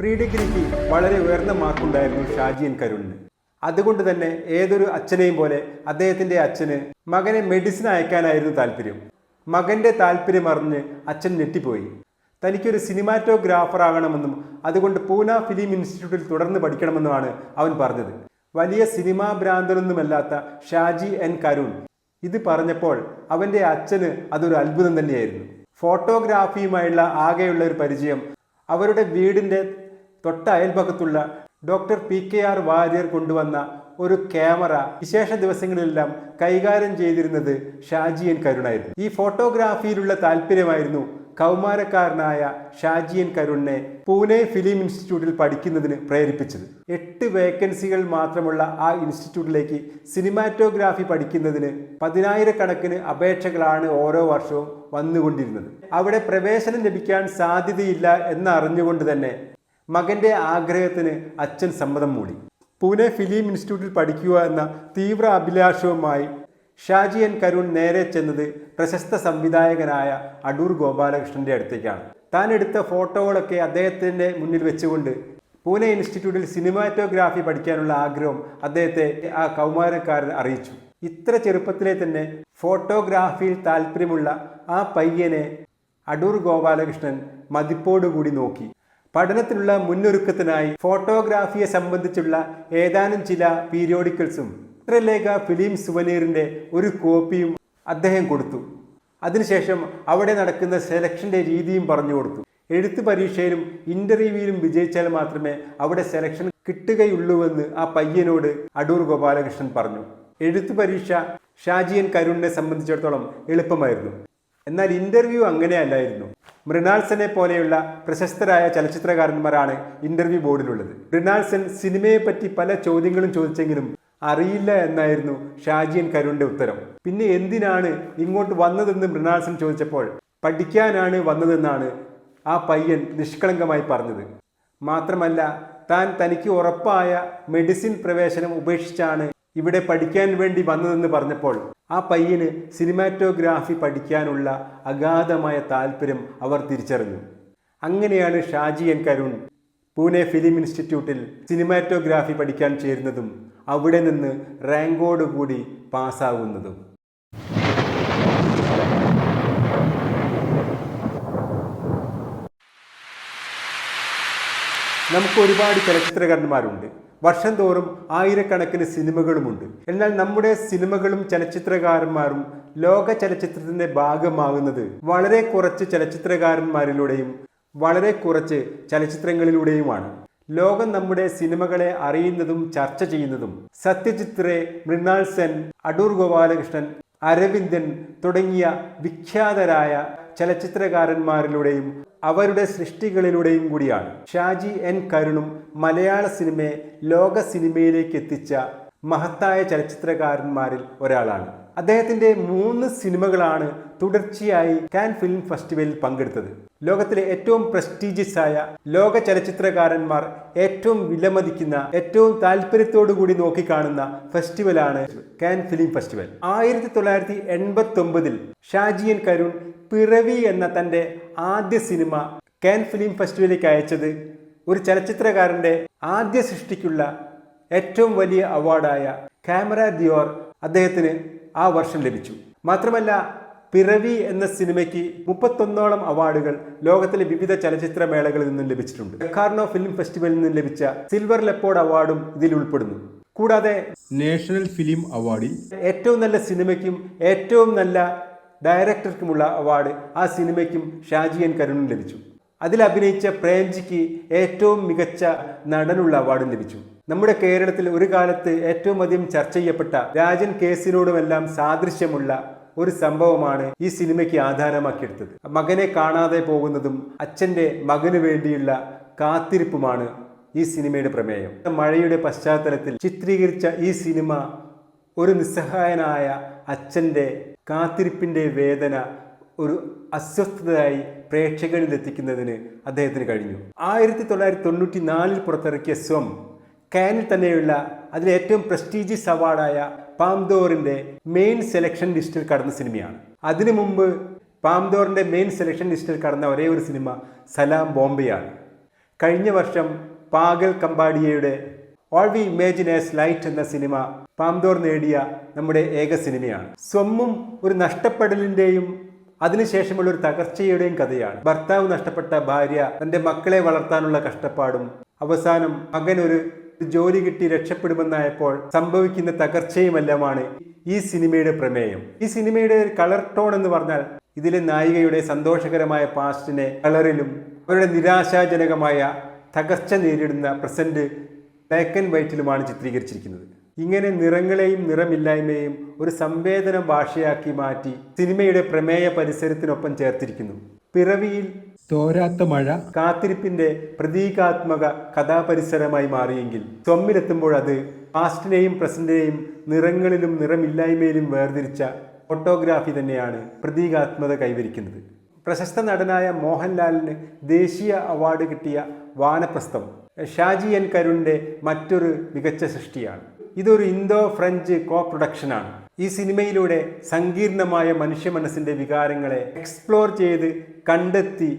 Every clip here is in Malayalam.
പ്രീ ഡിഗ്രിക്ക് വളരെ ഉയർന്ന മാർക്കുണ്ടായിരുന്നു ഷാജിയൻ കരുണിന്. അതുകൊണ്ട് തന്നെ ഏതൊരു അച്ഛനെയും പോലെ അദ്ദേഹത്തിന്റെ അച്ഛന് മകനെ മെഡിസിൻ അയക്കാനായിരുന്നു താല്പര്യം. മകന്റെ താല്പര്യം അറിഞ്ഞ് അച്ഛൻ ഞെട്ടിപ്പോയി. തനിക്കൊരു സിനിമാറ്റോഗ്രാഫർ ആകണമെന്നും അതുകൊണ്ട് പൂന ഫിലിം ഇൻസ്റ്റിറ്റ്യൂട്ടിൽ തുടർന്ന് പഠിക്കണമെന്നുമാണ് അവൻ പറഞ്ഞത്. വലിയ സിനിമാ ഭ്രാന്തനൊന്നുമല്ലാത്ത ഷാജി എൻ കരുൺ. ഇത് പറഞ്ഞപ്പോൾ അവന്റെ അച്ഛന് അതൊരു അത്ഭുതം തന്നെയായിരുന്നു. ഫോട്ടോഗ്രാഫിയുമായുള്ള ആകെയുള്ള ഒരു പരിചയം അവരുടെ വീടിന്റെ തൊട്ട അയൽപക്കത്തുള്ള doctor P K R Warrier കൊണ്ടുവന്ന ഒരു ക്യാമറ വിശേഷ ദിവസങ്ങളിലെല്ലാം കൈകാര്യം ചെയ്തിരുന്നത് ഷാജിയൻ കരുണായിരുന്നു. ഈ ഫോട്ടോഗ്രാഫിയിലുള്ള താല്പര്യമായിരുന്നു കൗമാരക്കാരനായ ഷാജിയൻ കരുണിനെ പൂനെ ഫിലിം ഇൻസ്റ്റിറ്റ്യൂട്ടിൽ പഠിക്കുന്നതിന് പ്രേരിപ്പിച്ചത്. എട്ട് വേക്കൻസികൾ മാത്രമുള്ള ആ ഇൻസ്റ്റിറ്റ്യൂട്ടിലേക്ക് സിനിമാറ്റോഗ്രാഫി പഠിക്കുന്നതിന് പതിനായിരക്കണക്കിന് അപേക്ഷകളാണ് ഓരോ വർഷവും വന്നുകൊണ്ടിരുന്നത്. അവിടെ പ്രവേശനം ലഭിക്കാൻ സാധ്യതയില്ല എന്നറിഞ്ഞുകൊണ്ട് തന്നെ മകന്റെ ആഗ്രഹത്തിന് അച്ഛൻ സമ്മതം മൂടി. പൂനെ ഫിലിം ഇൻസ്റ്റിറ്റ്യൂട്ടിൽ പഠിക്കുക എന്ന തീവ്ര അഭിലാഷവുമായി ഷാജി എൻ കരുൺ നേരെ ചെന്നത് പ്രശസ്ത സംവിധായകനായ അടൂർ ഗോപാലകൃഷ്ണന്റെ അടുത്തേക്കാണ്. താൻ എടുത്ത ഫോട്ടോകളൊക്കെ അദ്ദേഹത്തിന്റെ മുന്നിൽ വെച്ചുകൊണ്ട് പൂനെ ഇൻസ്റ്റിറ്റ്യൂട്ടിൽ സിനിമാറ്റോഗ്രാഫി പഠിക്കാനുള്ള ആഗ്രഹം അദ്ദേഹത്തെ ആ കൗമാരക്കാരൻ അറിയിച്ചു. ഇത്ര ചെറുപ്പത്തിലെ തന്നെ ഫോട്ടോഗ്രാഫിയിൽ താല്പര്യമുള്ള ആ പയ്യനെ അടൂർ ഗോപാലകൃഷ്ണൻ മതിപ്പോടുകൂടി നോക്കി. പഠനത്തിനുള്ള മുന്നൊരുക്കത്തിനായി ഫോട്ടോഗ്രാഫിയെ സംബന്ധിച്ചുള്ള ഏതാനും ചില പീരിയോഡിക്കൽസും ചിത്രലേഖ ഫിലിം സുവനീറിന്റെ ഒരു കോപ്പിയും അദ്ദേഹം കൊടുത്തു. അതിനുശേഷം അവിടെ നടക്കുന്ന സെലക്ഷന്റെ രീതിയും പറഞ്ഞു കൊടുത്തു. എഴുത്ത് പരീക്ഷയിലും ഇന്റർവ്യൂവിലും വിജയിച്ചാൽ മാത്രമേ അവിടെ സെലക്ഷൻ കിട്ടുകയുള്ളൂവെന്ന് ആ പയ്യനോട് അടൂർ ഗോപാലകൃഷ്ണൻ പറഞ്ഞു. എഴുത്ത് പരീക്ഷ ഷാജിയൻ കരുണിനെ സംബന്ധിച്ചിടത്തോളം എളുപ്പമായിരുന്നു. എന്നാൽ ഇന്റർവ്യൂ അങ്ങനെയല്ലായിരുന്നു. മൃണാൾസനെ പോലെയുള്ള പ്രശസ്തരായ ചലച്ചിത്രകാരന്മാരാണ് ഇന്റർവ്യൂ ബോർഡിലുള്ളത് മൃണാൾസൻ സിനിമയെപ്പറ്റി പല ചോദ്യങ്ങളും ചോദിച്ചെങ്കിലും അറിയില്ല എന്നായിരുന്നു ഷാജിയൻ കരുണിന്റെ ഉത്തരം. പിന്നെ എന്തിനാണ് ഇങ്ങോട്ട് വന്നതെന്ന് മൃണാൾസൻ ചോദിച്ചപ്പോൾ പഠിക്കാനാണ് വന്നതെന്നാണ് ആ പയ്യൻ നിഷ്കളങ്കമായി പറഞ്ഞത്. മാത്രമല്ല താൻ തനിക്ക് ഉറപ്പായ മെഡിസിൻ പ്രവേശനം ഉപേക്ഷിച്ചാണ് ഇവിടെ പഠിക്കാൻ വേണ്ടി വന്നതെന്ന് പറഞ്ഞപ്പോൾ ആ പയ്യന് സിനിമാറ്റോഗ്രാഫി പഠിക്കാനുള്ള അഗാധമായ താല്പര്യം അവർ തിരിച്ചറിഞ്ഞു. അങ്ങനെയാണ് ഷാജി എൻ കരുൺ പൂനെ ഫിലിം ഇൻസ്റ്റിറ്റ്യൂട്ടിൽ സിനിമാറ്റോഗ്രാഫി പഠിക്കാൻ ചേരുന്നതും അവിടെ നിന്ന് റാങ്കോട് കൂടി പാസ്സാകുന്നതും. നമുക്ക് ഒരുപാട് ചലച്ചിത്രകാരന്മാരുണ്ട്. വർഷം തോറും ആയിരക്കണക്കിന് സിനിമകളുമുണ്ട്. എന്നാൽ നമ്മുടെ സിനിമകളും ചലച്ചിത്രകാരന്മാരും ലോക ചലച്ചിത്രത്തിന്റെ ഭാഗമാകുന്നത് വളരെ കുറച്ച് ചലച്ചിത്രകാരന്മാരിലൂടെയും വളരെ കുറച്ച് ചലച്ചിത്രങ്ങളിലൂടെയുമാണ്. ലോകം നമ്മുടെ സിനിമകളെ അറിയുന്നതും ചർച്ച ചെയ്യുന്നതും സത്യജിത് റേ മൃണാൾ സെൻ അടൂർ ഗോപാലകൃഷ്ണൻ അരവിന്ദൻ തുടങ്ങിയ വിഖ്യാതരായ ചലച്ചിത്രകാരന്മാരിലൂടെയും അവരുടെ സൃഷ്ടികളിലൂടെയും കൂടിയാണ്. ഷാജി എൻ കരുണും മലയാള സിനിമയെ ലോക സിനിമയിലേക്ക് എത്തിച്ച മഹത്തായ ചലച്ചിത്രകാരന്മാരിൽ ഒരാളാണ്. അദ്ദേഹത്തിന്റെ മൂന്ന് സിനിമകളാണ് തുടർച്ചയായി കാൻ ഫിലിം ഫെസ്റ്റിവലിൽ പങ്കെടുത്തത്. ലോകത്തിലെ ഏറ്റവും പ്രസ്റ്റീജിയസ് ആയ ലോക ചലച്ചിത്രകാരന്മാർ ഏറ്റവും വിലമതിക്കുന്ന ഏറ്റവും താല്പര്യത്തോടു കൂടി നോക്കിക്കാണുന്ന ഫെസ്റ്റിവലാണ് കാൻ ഫിലിം ഫെസ്റ്റിവൽ. ആയിരത്തി തൊള്ളായിരത്തി എൺപത്തി ഒമ്പതിൽ ഷാജിയൻ കരുൺ പിറവി എന്ന തന്റെ ആദ്യ സിനിമ കാൻ ഫിലിം ഫെസ്റ്റിവലിലേക്ക് അയച്ചത് ഒരു ചലച്ചിത്രകാരന്റെ ആദ്യ സൃഷ്ടിക്കുള്ള ഏറ്റവും വലിയ അവാർഡായ ക്യാമറ ദിയോർ അദ്ദേഹത്തിന് ആ വർഷം ലഭിച്ചു. മാത്രമല്ല പിറവി എന്ന സിനിമയ്ക്ക് മുപ്പത്തൊന്നോളം അവാർഡുകൾ ലോകത്തിലെ വിവിധ ചലച്ചിത്ര മേളകളിൽ നിന്നും ലഭിച്ചിട്ടുണ്ട്. കാർണോ ഫിലിം ഫെസ്റ്റിവലിൽ നിന്നും ലഭിച്ച സിൽവർ ലെപ്പോർഡ് അവാർഡും ഇതിൽ ഉൾപ്പെടുന്നു. കൂടാതെ നാഷണൽ ഫിലിം അവാർഡിൽ ഏറ്റവും നല്ല സിനിമയ്ക്കും ഏറ്റവും നല്ല ഡയറക്ടർക്കുമുള്ള അവാർഡ് ആ സിനിമയ്ക്കും ഷാജിയൻ കരുണും ലഭിച്ചു. അതിൽ അഭിനയിച്ച പ്രേംജിക്ക് ഏറ്റവും മികച്ച നടനുള്ള അവാർഡും ലഭിച്ചു. നമ്മുടെ കേരളത്തിൽ ഒരു കാലത്ത് ഏറ്റവും അധികം ചർച്ച ചെയ്യപ്പെട്ട രാജൻ കേസിനോടുമെല്ലാം സാദൃശ്യമുള്ള ഒരു സംഭവമാണ് ഈ സിനിമയ്ക്ക് ആധാരമാക്കിയെടുത്തത്. മകനെ കാണാതെ പോകുന്നതും അച്ഛന്റെ മകന് വേണ്ടിയുള്ള കാത്തിരിപ്പുമാണ് ഈ സിനിമയുടെ പ്രമേയം. മഴയുടെ പശ്ചാത്തലത്തിൽ ചിത്രീകരിച്ച ഈ സിനിമ ഒരു നിസ്സഹായനായ അച്ഛന്റെ കാത്തിരിപ്പിന്റെ വേദന ഒരു അസ്വസ്ഥതയായി പ്രേക്ഷകരിൽ എത്തിക്കുന്നതിന് അദ്ദേഹത്തിന് കഴിഞ്ഞു. ആയിരത്തി തൊള്ളായിരത്തി തൊണ്ണൂറ്റി നാലിൽ പുറത്തിറക്കിയ സ്വം കാനിൽ തന്നെയുള്ള അതിലെ ഏറ്റവും പ്രസ്റ്റീജിയസ് അവാർഡായ പാംദോറിന്റെ മെയിൻ സെലക്ഷൻ ലിസ്റ്റിൽ കടന്ന സിനിമയാണ്. അതിനു മുമ്പ് പാംദോറിന്റെ മെയിൻ സെലക്ഷൻ ലിസ്റ്റിൽ കടന്ന ഒരേ ഒരു സിനിമ സലാം ബോംബെയാണ്. കഴിഞ്ഞ വർഷം Payal കമ്പാഡിയയുടെ all we imagine as light എന്ന സിനിമ പാംതോർ നേടിയ നമ്മുടെ ഏക സിനിമയാണ്. സ്വമ്മും ഒരു നഷ്ടപ്പെടലിന്റെയും അതിനുശേഷമുള്ള ഒരു തകർച്ചയുടെയും കഥയാണ്. ഭർത്താവ് നഷ്ടപ്പെട്ട ഭാര്യ തന്റെ മക്കളെ വളർത്താനുള്ള കഷ്ടപ്പാടും അവസാനം മകൻ ഒരു ജോലി കിട്ടി രക്ഷപ്പെടുമെന്നായപ്പോൾ സംഭവിക്കുന്ന തകർച്ചയുമെല്ലാമാണ് ഈ സിനിമയുടെ പ്രമേയം. ഈ സിനിമയുടെ കളർ ടോൺ എന്ന് പറഞ്ഞാൽ ഇതിലെ നായികയുടെ സന്തോഷകരമായ പാസ്റ്റിനെ കളറിലും അവരുടെ നിരാശാജനകമായ തകർച്ച നേരിടുന്ന പ്രസന്റ് ബ്ലാക്ക് ആൻഡ് വൈറ്റിലുമാണ് ചിത്രീകരിച്ചിരിക്കുന്നത്. ഇങ്ങനെ നിറങ്ങളെയും നിറമില്ലായ്മയും ഒരു സംവേദനം ഭാഷയാക്കി മാറ്റി സിനിമയുടെ പ്രമേയ പരിസരത്തിനൊപ്പം ചേർത്തിരിക്കുന്നു. പിറവിയിൽ തോരാത്ത മഴ കാത്തിരിപ്പിന്റെ പ്രതീകാത്മക കഥാപരിസരമായി മാറിയെങ്കിൽ സ്വമ്മിലെത്തുമ്പോൾ അത് പാസ്റ്റിനെയും പ്രസന്റിനെയും നിറങ്ങളിലും നിറമില്ലായ്മയിലും വേർതിരിച്ച ഫോട്ടോഗ്രാഫി തന്നെയാണ് പ്രതീകാത്മത കൈവരിക്കുന്നത്. പ്രശസ്ത നടനായ മോഹൻലാലിന് ദേശീയ അവാർഡ് കിട്ടിയ വാനപ്രസ്ഥം. ഷാജി എൻ കരുണിന്റെ മറ്റൊരു മികച്ച സൃഷ്ടിയാണ്. ഇതൊരു ഇന്തോ ഫ്രഞ്ച് കോ പ്രൊഡക്ഷനാണ് ഈ സിനിമയിലൂടെ സങ്കീർണമായ മനുഷ്യ മനസ്സിന്റെ വികാരങ്ങളെ എക്സ്പ്ലോർ ചെയ്ത് കണ്ടെത്തി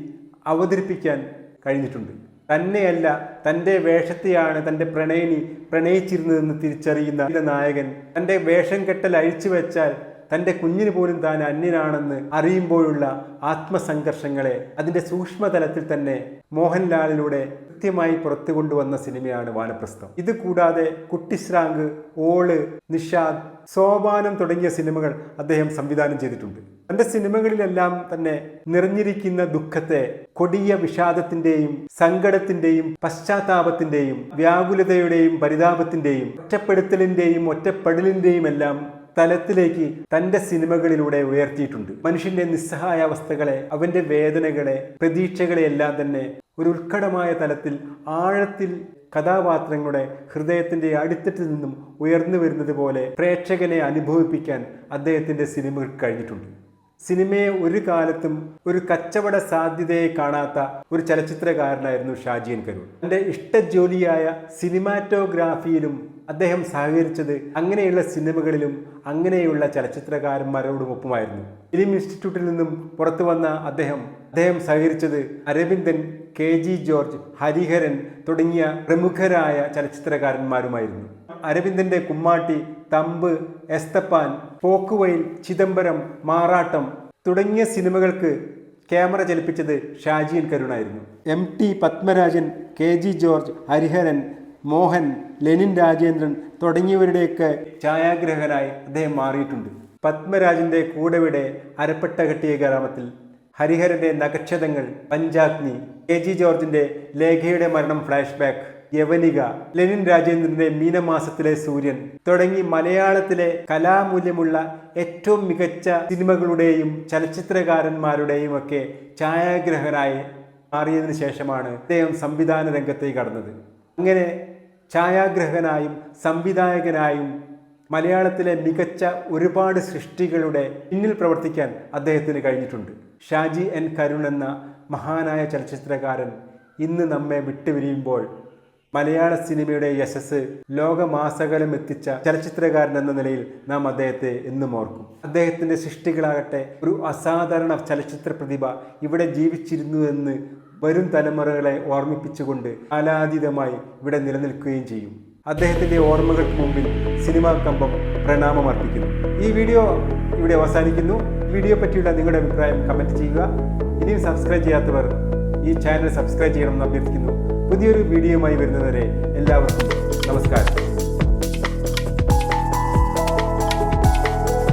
അവതരിപ്പിക്കാൻ കഴിഞ്ഞിട്ടുണ്ട്. തന്നെയല്ല തന്റെ വേഷത്തെയാണ് തന്റെ പ്രണയിനി പ്രണയിച്ചിരുന്നതെന്ന് തിരിച്ചറിയുന്ന നായകൻ തന്റെ വേഷം കെട്ടൽ അഴിച്ചു വെച്ചാൽ തന്റെ കുഞ്ഞിന് പോലും താൻ അന്യനാണെന്ന് അറിയുമ്പോഴുള്ള ആത്മസംഘർഷങ്ങളെ അതിന്റെ സൂക്ഷ്മതലത്തിൽ തന്നെ മോഹൻലാലിലൂടെ കൃത്യമായി പുറത്തു കൊണ്ടുവന്ന സിനിമയാണ് വാനപ്രസ്ഥം. ഇത് കൂടാതെ കുട്ടിശ്രാങ്ക് ഓൾ നിഷാദ് സോപാനം തുടങ്ങിയ സിനിമകൾ അദ്ദേഹം സംവിധാനം ചെയ്തിട്ടുണ്ട്. തന്റെ സിനിമകളിലെല്ലാം തന്നെ നിറഞ്ഞിരിക്കുന്ന ദുഃഖത്തെ കൊടിയ വിഷാദത്തിന്റെയും സങ്കടത്തിന്റെയും പശ്ചാത്താപത്തിന്റെയും വ്യാകുലതയുടെയും പരിതാപത്തിന്റെയും ഒറ്റപ്പെടുത്തലിന്റെയും ഒറ്റപ്പെടലിന്റെയും എല്ലാം തലത്തിലേക്ക് തന്റെ സിനിമകളിലൂടെ ഉയർത്തിയിട്ടുണ്ട്. മനുഷ്യന്റെ നിസ്സഹായാവസ്ഥകളെ അവന്റെ വേദനകളെ പ്രതീക്ഷകളെ എല്ലാം തന്നെ ഒരു ഉത്കടമായ തലത്തിൽ ആഴത്തിൽ കഥാപാത്രങ്ങളുടെ ഹൃദയത്തിന്റെ അടിത്തട്ടിൽ നിന്നും ഉയർന്നു വരുന്നത് പോലെ പ്രേക്ഷകനെ അനുഭവിപ്പിക്കാൻ അദ്ദേഹത്തിന്റെ സിനിമകൾ കഴിഞ്ഞിട്ടുണ്ട്. സിനിമയെ ഒരു കാലത്തും ഒരു കച്ചവട സാധ്യതയെ കാണാത്ത ഒരു ചലച്ചിത്രകാരനായിരുന്നു ഷാജിയൻ കരൂർ. തന്റെ ഇഷ്ടജോലിയായ സിനിമാറ്റോഗ്രാഫിയിലും അദ്ദേഹം സഹകരിച്ചത് അങ്ങനെയുള്ള സിനിമകളിലും അങ്ങനെയുള്ള ചലച്ചിത്രകാരന്മാരോടുമൊപ്പമായിരുന്നു. ഫിലിം ഇൻസ്റ്റിറ്റ്യൂട്ടിൽ നിന്നും പുറത്തു വന്ന അദ്ദേഹം അദ്ദേഹം സഹകരിച്ചത് Aravindan K G George Hariharan തുടങ്ങിയ പ്രമുഖരായ ചലച്ചിത്രകാരന്മാരുമായിരുന്നു. അരവിന്ദന്റെ കുമ്മാട്ടി തമ്പ് എസ്തപ്പാൻ പോക്കുവയിൽ ചിദംബരം മാറാട്ടം തുടങ്ങിയ സിനിമകൾക്ക് ക്യാമറ ചലിപ്പിച്ചത് ഷാജിയൻ കരുണായിരുന്നു M T Padmarajan K G George Hariharan Mohan Lenin Rajendran തുടങ്ങിയവരുടെയൊക്കെ ഛായാഗ്രഹകനായി അദ്ദേഹം മാറിയിട്ടുണ്ട്. പത്മരാജന്റെ കൂടെവിടെ അരപ്പെട്ട കെട്ടിയ ഗ്രാമത്തിൽ ഹരിഹരന്റെ നഖക്ഷതങ്ങൾ പഞ്ചാഗ്നി കെ ജി ജോർജിന്റെ ലേഖയുടെ മരണം ഫ്ലാഷ് ബാക്ക് യവനിക ലെനിൻ രാജേന്ദ്രന്റെ മീനമാസത്തിലെ സൂര്യൻ തുടങ്ങി മലയാളത്തിലെ കലാമൂല്യമുള്ള ഏറ്റവും മികച്ച സിനിമകളുടെയും ചലച്ചിത്രകാരന്മാരുടെയും ഒക്കെ ഛായാഗ്രഹരായി മാറിയതിനു ശേഷമാണ് അദ്ദേഹം സംവിധാന രംഗത്തേക്ക് കടന്നത്. അങ്ങനെ ഛായാഗ്രഹനായും സംവിധായകനായും മലയാളത്തിലെ മികച്ച ഒരുപാട് സൃഷ്ടികളുടെ പിന്നിൽ പ്രവർത്തിക്കാൻ അദ്ദേഹത്തിന് കഴിഞ്ഞിട്ടുണ്ട്. ഷാജി എൻ കരുൺ എന്ന മഹാനായ ചലച്ചിത്രകാരൻ ഇന്ന് നമ്മെ വിട്ടുപിരിയുമ്പോൾ മലയാള സിനിമയുടെ യശസ് ലോകമാസകലം എത്തിച്ച ചലച്ചിത്രകാരൻ എന്ന നിലയിൽ നാം അദ്ദേഹത്തെ എന്നും ഓർക്കും. അദ്ദേഹത്തിന്റെ സൃഷ്ടികളാകട്ടെ ഒരു അസാധാരണ ചലച്ചിത്ര പ്രതിഭ ഇവിടെ ജീവിച്ചിരുന്നു എന്ന് വരും തലമുറകളെ ഓർമ്മിപ്പിച്ചുകൊണ്ട് കാലാതീതമായി ഇവിടെ നിലനിൽക്കുകയും ചെയ്യും. അദ്ദേഹത്തിന്റെ ഓർമ്മകൾക്ക് മുമ്പിൽ സിനിമാ കമ്പം പ്രണാമം അർപ്പിക്കുന്നു ഈ വീഡിയോ ഇവിടെ അവസാനിക്കുന്നു. വീഡിയോ പറ്റിയുള്ള നിങ്ങളുടെ അഭിപ്രായം കമന്റ് ചെയ്യുക. ഇനിയും സബ്സ്ക്രൈബ് ചെയ്യാത്തവർ ഈ ചാനൽ സബ്സ്ക്രൈബ് ചെയ്യണമെന്ന് അഭ്യർത്ഥിക്കുന്നു. പുതിയൊരു വീഡിയോയുമായി വരുന്നവരെ എല്ലാവർക്കും നമസ്കാരം.